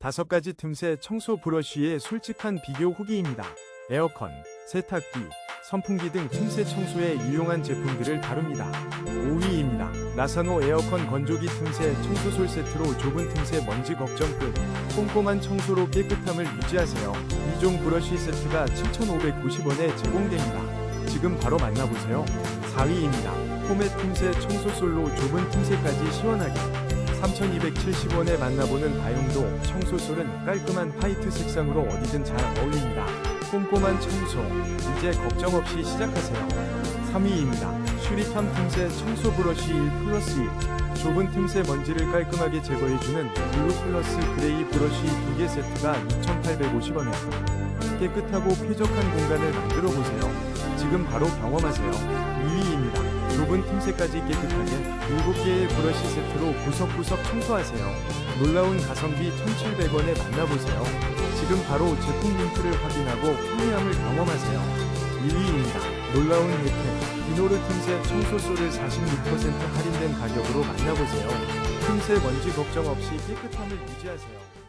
다섯 가지 틈새 청소 브러쉬의 솔직한 비교 후기입니다. 에어컨, 세탁기, 선풍기 등 틈새 청소에 유용한 제품들을 다룹니다. 5위입니다. 라사노 에어컨 건조기 틈새 청소솔 세트로 좁은 틈새 먼지 걱정 끝. 꼼꼼한 청소로 깨끗함을 유지하세요. 2종 브러쉬 세트가 7,590원에 제공됩니다. 지금 바로 만나보세요. 4위입니다. 포맷 틈새 청소솔로 좁은 틈새까지 시원하게 3,270원에 만나보는 다용도 청소솔은 깔끔한 화이트 색상으로 어디든 잘 어울립니다. 꼼꼼한 청소, 이제 걱정 없이 시작하세요. 3위입니다. 슈리팜 틈새 청소 브러쉬 1 플러스 1 좁은 틈새 먼지를 깔끔하게 제거해주는 블루 플러스 그레이 브러쉬 2개 세트가 6,850원에 깨끗하고 쾌적한 공간을 만들어 보세요. 지금 바로 경험하세요. 2위입니다. 좁은 틈새까지 깨끗하게 7개의 브러쉬 세트로 구석구석 청소하세요. 놀라운 가성비 1,700원에 만나보세요. 지금 바로 제품 링크를 확인하고 편리함을 경험하세요. 1위입니다. 놀라운 혜택. 비노르 틈새 청소소를 46% 할인된 가격으로 만나보세요. 틈새 먼지 걱정 없이 깨끗함을 유지하세요.